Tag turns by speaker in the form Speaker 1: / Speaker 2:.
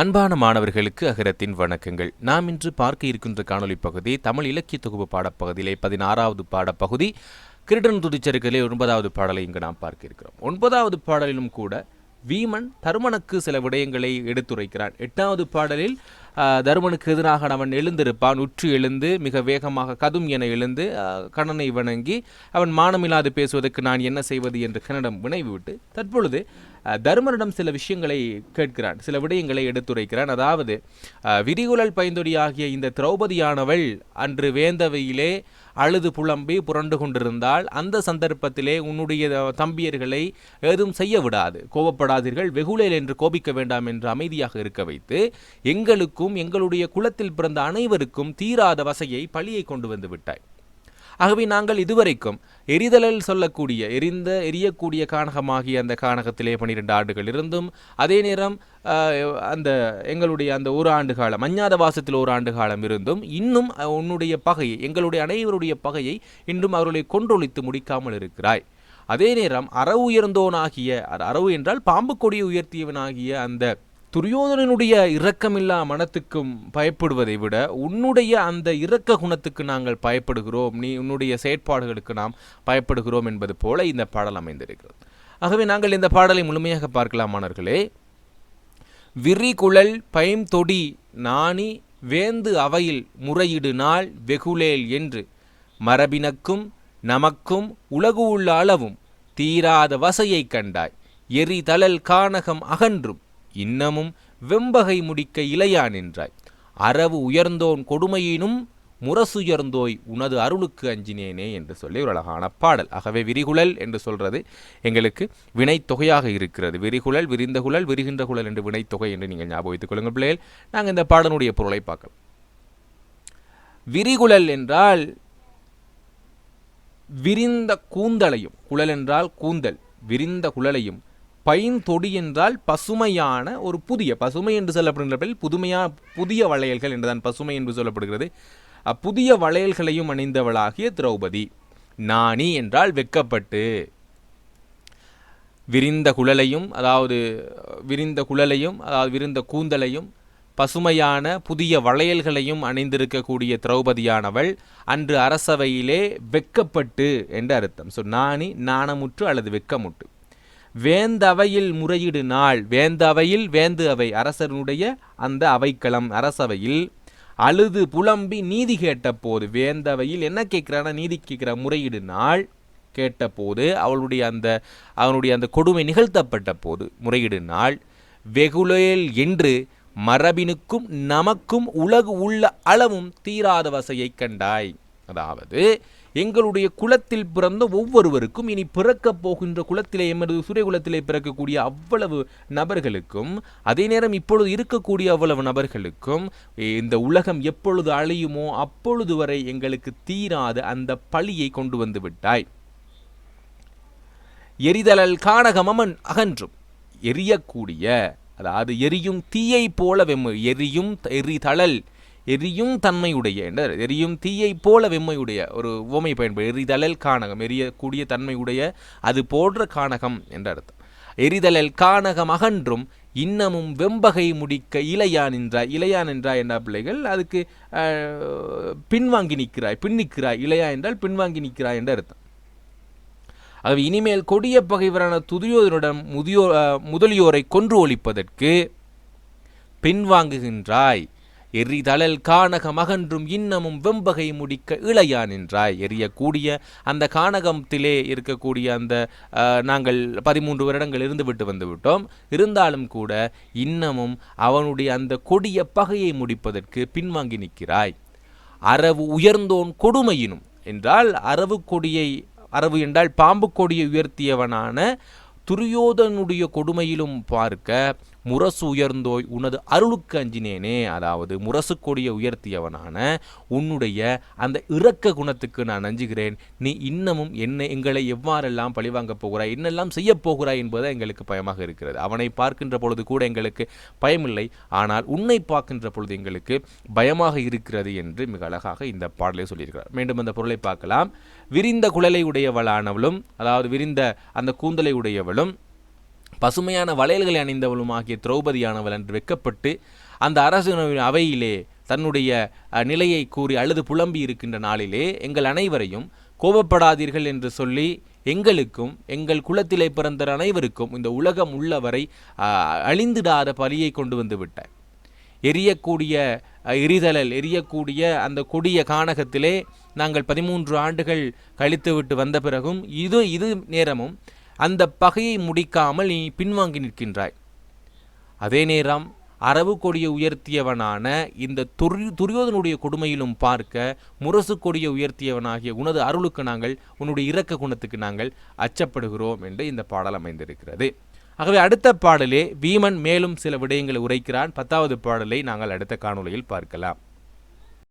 Speaker 1: அன்பான மாணவர்களுக்கு அகரத்தின் வணக்கங்கள். நாம் இன்று பார்க்க இருக்கின்ற காணொலி பகுதி தமிழ் இலக்கிய தொகுப்பு பாடப்பகுதியிலே பதினாறாவது பாடப்பகுதி. கிருடன் துதிச்சருக்கிலே ஒன்பதாவது பாடலை இங்கு நாம் பார்க்க இருக்கிறோம். ஒன்பதாவது பாடலிலும் கூட வீமன் தருமனுக்கு சில விடயங்களை எடுத்துரைக்கிறான் எட்டாவது பாடலில் தருமனுக்கு எதிராக அவன் எழுந்திருப்பான். உற்று எழுந்து மிக வேகமாக கதும் என எழுந்து ஆ, கண்ணனை வணங்கி அவன் மானமில்லாது பேசுவதற்கு நான் என்ன செய்வது என்று கன்னடம் வினைவு விட்டு தற்பொழுது தர்மனிடம் தருமனிடம் சில விஷயங்களை கேட்கிறான். சில விடயங்களை எடுத்துரைக்கிறான். அதாவது விரிகுழல் பைந்தொடியாகிய இந்த திரௌபதியானவள் அன்று வேந்தவையிலே அழுது புலம்பி புரண்டு கொண்டிருந்தால் அந்த சந்தர்ப்பத்திலே உன்னுடைய தம்பியர்களை ஏதும் செய்ய விடாது. கோபப்படாதீர்கள். வெகுளேல் என்று கோபிக்க வேண்டாம் என்று அமைதியாக இருக்க வைத்து எங்களுக்கும் எங்களுடைய குலத்தில் பிறந்த அனைவருக்கும் தீராத வசையை பழியை கொண்டு வந்து விட்டாய். ஆகவே நாங்கள் இதுவரைக்கும் எரிதலில் சொல்லக்கூடிய எரிந்த எரியக்கூடிய கானகமாகிய அந்த கானகத்திலே பன்னிரெண்டு ஆண்டுகள் இருந்தும் அதே நேரம் அந்த எங்களுடைய அந்த ஒரு ஆண்டு காலம் அஞ்ஞாத வாசத்தில் ஒரு ஆண்டு காலம் இருந்தும் இன்னும் உன்னுடைய பகையை எங்களுடைய அனைவருடைய பகையை இன்றும் அவர்களை கொன்றொழித்து முடிக்காமல் இருக்கிறாய். அதே நேரம் அறவு உயர்ந்தோனாகிய அது அறவு என்றால் பாம்பு கொடியை உயர்த்தியவனாகிய அந்த துரியோதனனுடைய இரக்கமில்லா மனத்துக்கும் பயப்படுவதை விட உன்னுடைய அந்த இரக்க குணத்துக்கு நாங்கள் பயப்படுகிறோம். நீ உன்னுடைய செயற்பாடுகளுக்கு நாம் பயப்படுகிறோம் என்பது போல இந்த பாடல் அமைந்திருக்கிறது. ஆகவே நாங்கள் இந்த பாடலை முழுமையாக பார்க்கலாமானர்களே விரிகுழல் பைம்தொடி நாணி வேந்து அவையில் முறையிடு நாள் வெகுளேல் என்று. மரபினக்கும் நமக்கும் உலகு உள்ள அளவும் தீராத வசையை கண்டாய். எரிதழல் கானகம் அகன்றும். இன்னமும் வெம்பகை முடிக்க இளையா நின்றாய் அரவு உயர்ந்தோன் கொடுமையினும் முரசுயர்ந்தோய் உனது அருளுக்கு அஞ்சினேனே என்று சொல்லி ஒரு அழகான பாடல். ஆகவே விரிகுழல் என்று சொல்கிறது எங்களுக்கு வினைத்தொகையாக இருக்கிறது. விரிகுழல் விரிந்த குழல் விரிகின்ற குழல் என்று வினைத்தொகை என்று நீங்கள் ஞாபகத்துக் கொள்ளுங்கள் பிள்ளைகள். நாங்கள் இந்த பாடனுடைய பொருளை பார்க்கலாம். விரிகுழல் என்றால் விரிந்த கூந்தலையும் குழல் என்றால் கூந்தல் விரிந்த குழலையும் பைந்தொடி என்றால் பசுமையான ஒரு புதிய பசுமை என்று சொல்லப்படுகின்ற புதுமையா புதிய வளையல்கள் என்றுதான் பசுமை என்று சொல்லப்படுகிறது. அப்புதிய வளையல்களையும் அணிந்தவளாகிய திரௌபதி நாணி என்றால் வெக்கப்பட்டு விரிந்த குழலையும் அதாவது விரிந்த குழலையும் அதாவது விரிந்த கூந்தலையும் பசுமையான புதிய வளையல்களையும் அணிந்திருக்கக்கூடிய திரௌபதியானவள் அன்று அரசவையிலே வெக்கப்பட்டு என்று அர்த்தம். ஸோ நாணி நாணமுற்று அல்லது வெக்கமுற்று. வேந்தவையில் முறையீடு நாள். வேந்தவையில் வேந்து அவை. அரசனுடைய அந்த அவைக்களம் அரசவையில் அழுது புலம்பி நீதி கேட்டபோது வேந்தவையில் என்ன கேட்கிறான்னா நீதி கேட்குற முறையீடு நாள் கேட்டபோது அவளுடைய அந்த அவனுடைய அந்த கொடுமை நிகழ்த்தப்பட்ட போது முறையீடு நாள் வெகுலேல் என்று மரபினுக்கும் நமக்கும் உலகு உள்ள அளவும் தீராத வசையை கண்டாய். அதாவது எங்களுடைய குலத்தில் பிறந்த ஒவ்வொருவருக்கும் இனி பிறக்கப் போகின்ற குலத்திலே எமது சூரிய குலத்திலே பிறக்கக்கூடிய அவ்வளவு நபர்களுக்கும் அதே நேரம் இப்பொழுது இருக்கக்கூடிய அவ்வளவு நபர்களுக்கும் இந்த உலகம் எப்பொழுது அழியுமோ அப்பொழுது வரை எங்களுக்கு தீராத அந்த பழியை கொண்டு வந்து விட்டாய். எரிதலல் காணகமமன் அகன்றும். எரியக்கூடிய அதாவது எரியும் தீயை போல வெம்மு எரியும் எரிதழல். எரியும் தன்மையுடைய என்ற எரியும் தீயை போல வெம்மையுடைய ஒரு உவமை பயன்படு எரிதழல் கானகம் எரியக்கூடிய தன்மையுடைய அது போன்ற காணகம் என்ற அர்த்தம். எரிதழல் கானகம் அகன்றும் இன்னமும் வெம்பகை முடிக்க இளையான் என்றாய் இளையான் என்றாய் என்ன பிள்ளைகள்? அதுக்கு பின்வாங்கி நிற்கிறாய் பின் நிற்கிறாய். இளையா என்றால் பின்வாங்கி நிற்கிறாய் என்ற அர்த்தம். அவை இனிமேல் கொடிய பகைவரான துதியோதனுடன் முதியோ முதலியோரை கொன்று ஒழிப்பதற்கு பின்வாங்குகின்றாய். எரிதழல் கானக மகன்றும் இன்னமும் வெம்பகை முடிக்க இளையான் என்றாய் எரியக்கூடிய அந்த கானகத்திலே இருக்கக்கூடிய அந்த நாங்கள் பதிமூன்று வருடங்கள் இருந்துவிட்டு வந்து விட்டோம். இருந்தாலும் கூட இன்னமும் அவனுடைய அந்த கொடிய பகையை முடிப்பதற்கு பின்வாங்கி நிற்கிறாய். அரவு உயர்ந்தோன் கொடுமையினும் என்றால் அரவு கொடியை அரவு என்றால் பாம்பு கொடியை உயர்த்தியவனான துரியோதனுடைய கொடுமையிலும் பார்க்க முரசு உயர்ந்தோய் உனது அருளுக்கு அஞ்சினேனே. அதாவது முரசு கொடியை உயர்த்தியவனான உன்னுடைய அந்த இரக்க குணத்துக்கு நான் அஞ்சுகிறேன். நீ இன்னமும் என்னை எங்களை எவ்வாறெல்லாம் பழிவாங்கப் போகிறாய் என்னெல்லாம் செய்யப் போகிறாய் என்பது எங்களுக்கு பயமாக இருக்கிறது. அவனை பார்க்கின்ற பொழுது கூட எங்களுக்கு பயமில்லை. ஆனால் உன்னை பார்க்கின்ற பொழுது எங்களுக்கு பயமாக இருக்கிறது என்று மிக அழகாக இந்த பாடலை சொல்லியிருக்கிறார். மீண்டும் அந்த பொருளை பார்க்கலாம். விரிந்த குழலை உடையவளானவளும் அதாவது விரிந்த அந்த கூந்தலை உடையவளும் பசுமையான வளையல்களை அணிந்தவளும் ஆகிய திரௌபதியானவள் என்று வெக்கப்பட்டு அந்த அரசு அவையிலே தன்னுடைய நிலையை கூறி அழுது புலம்பி இருக்கின்ற நாளிலே எங்கள் அனைவரையும் கோபப்படாதீர்கள் என்று சொல்லி எங்களுக்கும் எங்கள் குலத்திலே பிறந்த அனைவருக்கும் இந்த உலகம் உள்ளவரை அஹ், அழிந்திடாத பலியை கொண்டு வந்து விட்டாய் எரியக்கூடிய எரிதழல் எரிதலல் எரியக்கூடிய அந்த கொடிய கானகத்திலே நாங்கள் பதிமூன்று ஆண்டுகள் கழித்துவிட்டு வந்த பிறகும் இது இது நேரமும் அந்த பகையை முடிக்காமல் நீ பின்வாங்கி நிற்கின்றாய். அதே நேரம் அரவு கொடியை உயர்த்தியவனான இந்த துரி துரியோதனுடைய கொடுமையிலும் பார்க்க முரசு கொடியை உயர்த்தியவனாகிய உனது அருளுக்கு நாங்கள் உன்னுடைய இரக்க குணத்துக்கு நாங்கள் அச்சப்படுகிறோம் என்று இந்த பாடல் அமைந்திருக்கிறது. ஆகவே அடுத்த பாடலே வீமன் மேலும் சில விடயங்களை உரைக்கிறான். பத்தாவது பாடலை நாங்கள் அடுத்த காணொலியில் பார்க்கலாம்.